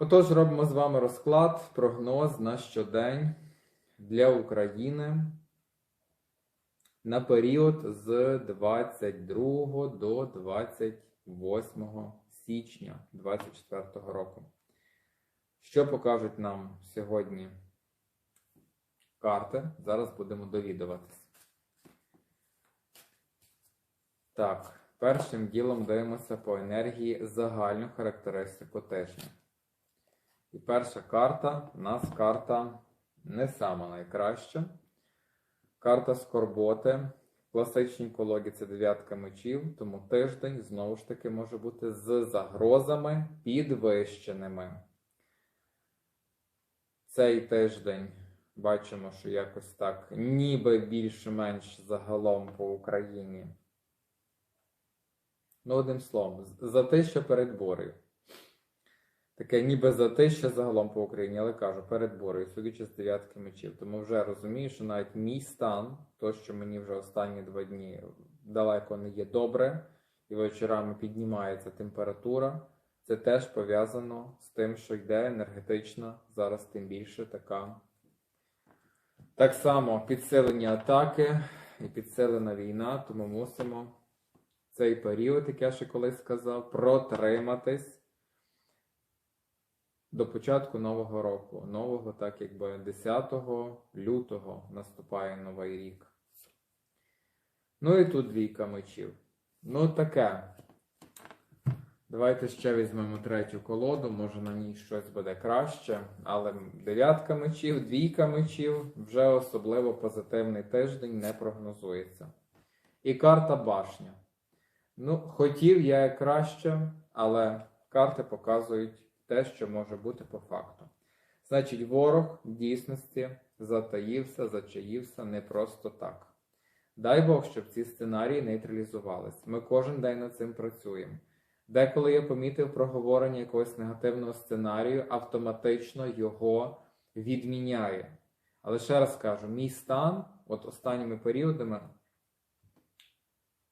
Отож, робимо з вами розклад, прогноз на щодень для України на період з 22 до 28 січня 2024 року. Що покажуть нам сьогодні карти? Зараз будемо довідуватись. Так, першим ділом дивимося по енергії загальну характеристику тижня. І перша карта у нас карта не сама найкраща. Карта скорботи. В класичній колоді це дев'ятка мечів, тому тиждень знову ж таки може бути з загрозами підвищеними. Цей тиждень бачимо, що якось так, ніби більш-менш загалом по Україні. Ну, одним словом, за те, що перед борею. Таке ніби за те, загалом по Україні, але кажу, перед борею, судячи з дев'ятки мечів. Тому вже розумію, що навіть мій стан, то, що мені вже останні два дні далеко не є добре, і вечорами піднімається температура, це теж пов'язано з тим, що йде енергетична, зараз тим більше така. Так само підсилені атаки і підсилена війна, тому мусимо цей період, як я ще колись сказав, протриматись до початку нового року. Нового, так якби 10 лютого наступає новий рік. Ну і тут двійка мечів. Ну таке. Давайте ще візьмемо третю колоду, може на ній щось буде краще. Але дев'ятка мечів, двійка мечів вже особливо позитивний тиждень не прогнозується. І карта башня. Ну, хотів я краще, але карти показують те, що може бути по факту. Значить, ворог в дійсності затаївся, зачаївся не просто так. Дай Бог, щоб ці сценарії нейтралізувались. Ми кожен день над цим працюємо. Деколи я помітив проговорення якогось негативного сценарію, автоматично його відміняє. Але ще раз кажу, мій стан, от останніми періодами,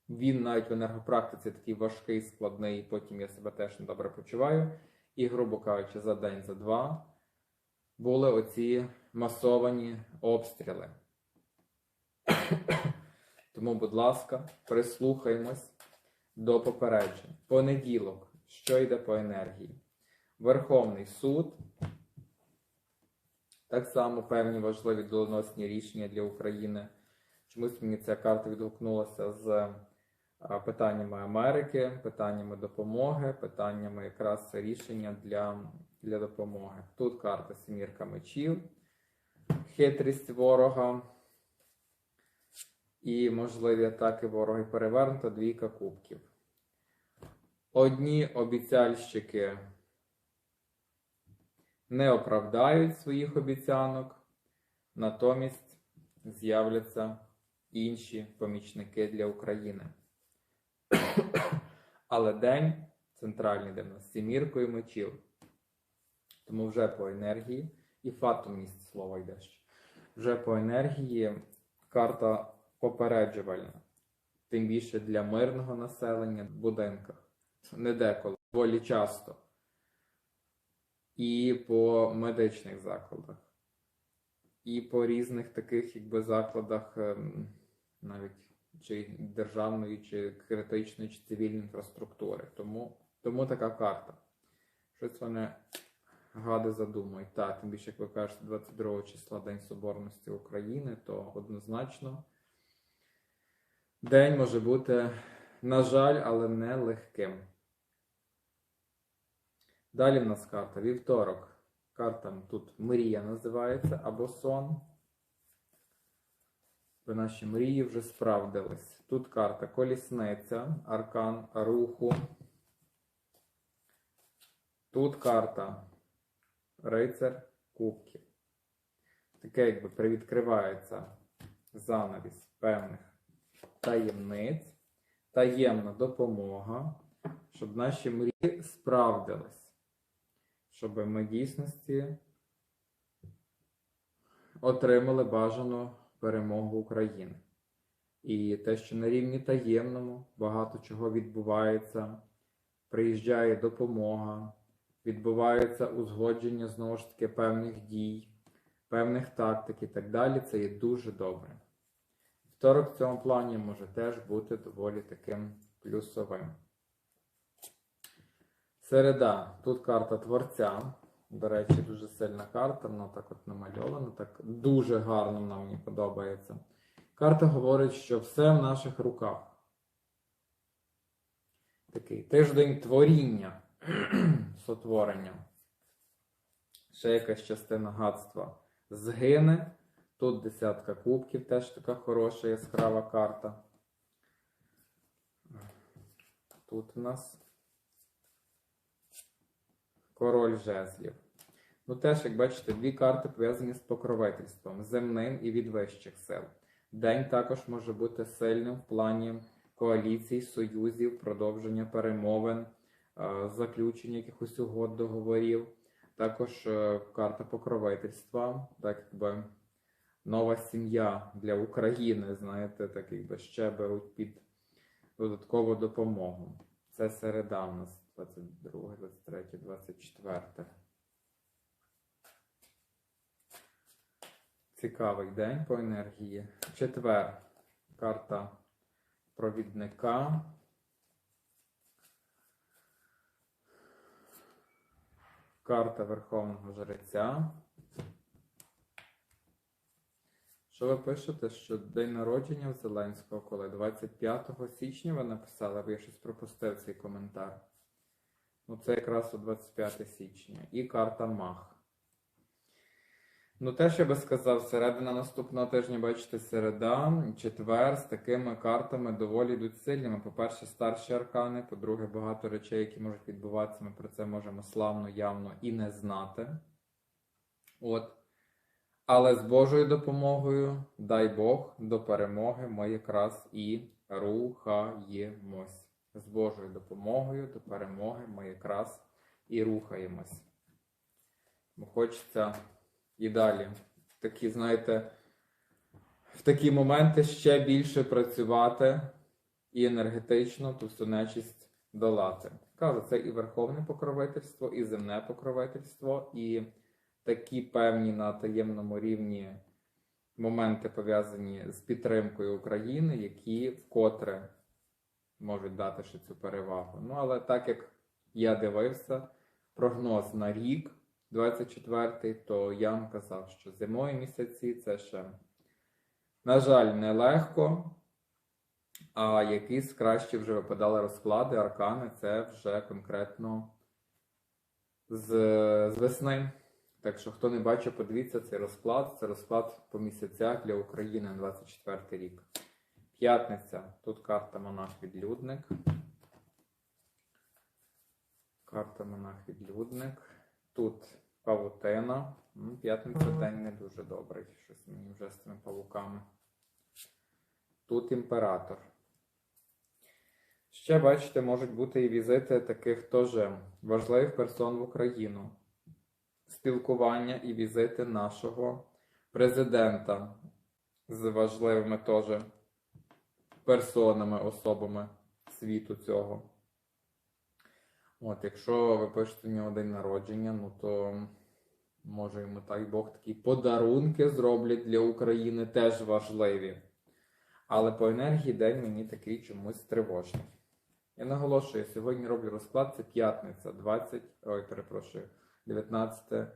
він навіть в енергопрактиці такий важкий, складний, потім я себе теж недобре почуваю. І, грубо кажучи, за день, за два були оці масовані обстріли. Тому, будь ласка, прислухаємось до попереджень. Понеділок, що йде по енергії? Верховний суд. Так само певні важливі доленосні рішення для України. Чомусь мені ця карта відгукнулася з питаннями Америки, питаннями допомоги, питаннями якраз рішення для, для допомоги. Тут карта Сімірка мечів, хитрість ворога і можливі атаки ворога і перевернута двійка кубків. Одні обіцяльщики не оправдають своїх обіцянок, натомість з'являться інші помічники для України. Але день центральний де в нас сіміркою мечів. Тому вже по енергії, і фатумність слова йде ще. Вже по енергії карта попереджувальна. Тим більше для мирного населення в будинках. Не деколи, доволі часто. І по медичних закладах. І по різних таких якби закладах ем, навіть чи державної, чи критичної, чи цивільної інфраструктури. Тому тому така карта. Щось вони гади задумують. Так, тим більше, як ви кажете, 22 числа День Соборності України, то однозначно день може бути, на жаль, але не легким. Далі в нас карта вівторок. Карта тут мрія називається або сон ви наші мрії вже справдились. Тут карта колісниця, аркан руху. Тут карта рицар кубків. Таке, якби привідкривається занавіс певних таємниць, таємна допомога, щоб наші мрії справдились, щоб ми дійсності отримали бажану перемогу України. І те, що на рівні таємному багато чого відбувається, приїжджає допомога, відбувається узгодження знову ж таки певних дій, певних тактик і так далі. Це є дуже добре. Второк в цьому плані може теж бути доволі таким плюсовим. Середа. Тут карта творця. До речі, дуже сильна карта, вона так от намальована, так дуже гарно вона мені подобається. Карта говорить, що все в наших руках. Такий тиждень творіння, сотворення. Ще якась частина гадства згине. Тут десятка кубків, теж така хороша яскрава карта. Тут у нас король жезлів. Ну, теж, як бачите, дві карти пов'язані з покровительством, земним і від вищих сил. День також може бути сильним в плані коаліцій, союзів, продовження перемовин, е, заключення якихось угод, договорів. Також е, карта покровительства, так якби нова сім'я для України, знаєте, так якби ще беруть під додаткову допомогу. Це середа у нас 22, 23, 24. Цікавий день по енергії. Четвер. Карта провідника. Карта Верховного Жреця. Що ви пишете, що день народження Зеленського, коли 25 січня ви написали, ви щось пропустив цей коментар. Ну, це якраз у 25 січня. І карта Мах. Ну, теж я би сказав, середина наступного тижня, бачите, середа, четвер з такими картами доволі йдуть сильними. По-перше, старші аркани, по-друге, багато речей, які можуть відбуватися, ми про це можемо славно, явно і не знати. От. Але з Божою допомогою, дай Бог, до перемоги ми якраз і рухаємось. З Божою допомогою до перемоги ми якраз і рухаємось. Хочеться і далі. Такі, знаєте, в такі моменти ще більше працювати і енергетично ту всю нечисть долати. Кажу, це і верховне покровительство, і земне покровительство, і такі певні на таємному рівні моменти пов'язані з підтримкою України, які вкотре можуть дати ще цю перевагу. Ну, але так як я дивився, прогноз на рік 24-й, то я вам казав, що зимові місяці це ще, на жаль, нелегко. А якісь кращі вже випадали розклади, аркани це вже конкретно з, з весни. Так що, хто не бачив, подивіться цей розклад. Це розклад по місяцях для України на 24 рік. П'ятниця. Тут карта монах-відлюдник. Карта монах-відлюдник. Тут павутина. П'ятниця день не дуже добрий. Щось мені вже з цими павуками. Тут імператор. Ще, бачите, можуть бути і візити таких теж важливих персон в Україну. Спілкування і візити нашого президента з важливими теж персонами, особами світу цього. От, якщо ви пишете в нього день народження, ну то може йому так Бог такі подарунки зроблять для України теж важливі. Але по енергії день мені такий чомусь тривожний. Я наголошую, сьогодні роблю розклад, це п'ятниця, 20, ой, перепрошую, 19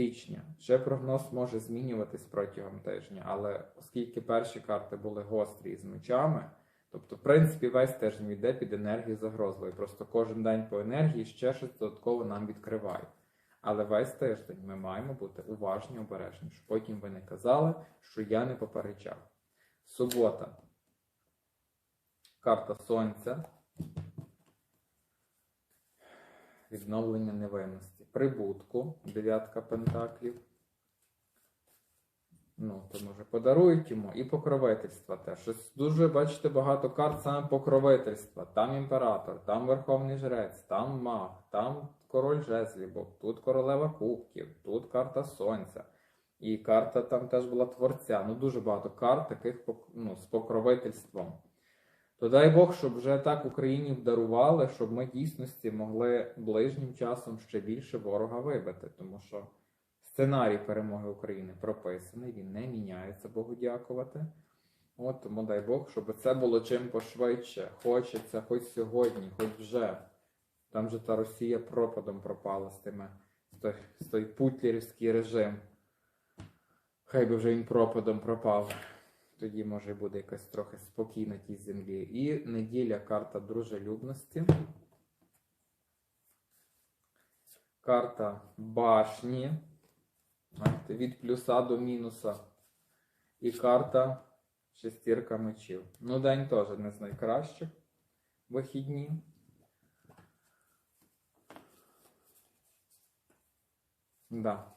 січня. Ще прогноз може змінюватись протягом тижня, але оскільки перші карти були гострі з мечами, тобто, в принципі, весь тиждень йде під енергію загрозливою. Просто кожен день по енергії ще щось додатково нам відкриває. Але весь тиждень ми маємо бути уважні, обережні, щоб потім ви не казали, що я не попереджав. Субота. Карта Сонця. Відновлення невинності. Прибутку. Дев'ятка пентаклів. Ну, то може подарують йому і покровительства теж. Щось дуже, бачите, багато карт саме покровительства. Там імператор, там Верховний Жрець, там маг, там король жезлів, тут королева кубків, тут карта сонця. І карта там теж була творця. Ну, дуже багато карт таких ну, з покровительством. То дай Бог, щоб вже так Україні вдарували, щоб ми дійсності могли ближнім часом ще більше ворога вибити, тому що сценарій перемоги України прописаний, він не міняється, Богу дякувати. От тому дай Бог, щоб це було чим пошвидше. Хочеться, хоч сьогодні, хоч вже. Там же та Росія пропадом пропала з тими, з той, з той путлерівський режим. Хай би вже він пропадом пропав. Тоді може буде якась трохи спокійна тій землі. І неділя карта дружелюбності. Карта башні. Від плюса до мінуса. І карта шестірка мечів. Ну, день теж не з найкращих. Вихідні. Да.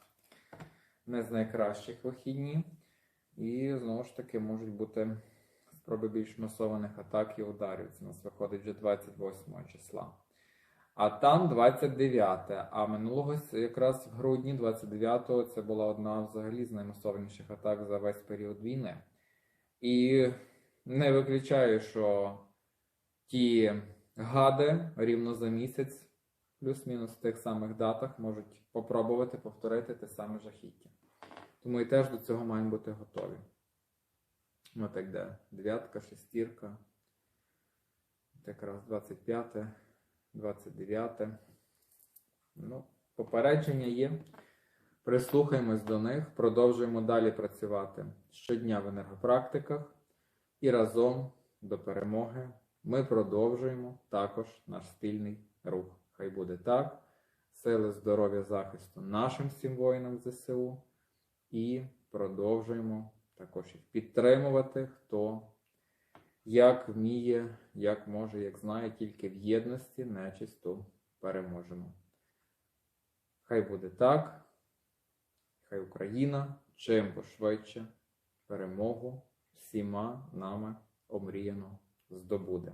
Не з найкращих вихідні. І знову ж таки можуть бути спроби більш масованих атак і ударів. Це у нас виходить вже 28 числа. А там 29. А минулого якраз в грудні 29-го це була одна взагалі з наймасованіших атак за весь період війни. І не виключаю, що ті гади рівно за місяць, плюс-мінус в тих самих датах, можуть попробувати повторити те саме жахіття. Тому і теж до цього маємо бути готові. Ну так де? Дев'ятка, шестірка. Якраз 25, 29. Ну, попередження є. Прислухаємось до них, продовжуємо далі працювати щодня в енергопрактиках і разом до перемоги ми продовжуємо також наш спільний рух. Хай буде так. Сили здоров'я захисту нашим всім воїнам ЗСУ. І продовжуємо також їх підтримувати, хто як вміє, як може, як знає, тільки в єдності нечисту переможемо. Хай буде так. Хай Україна чим пошвидше перемогу всіма нами омріяно здобуде.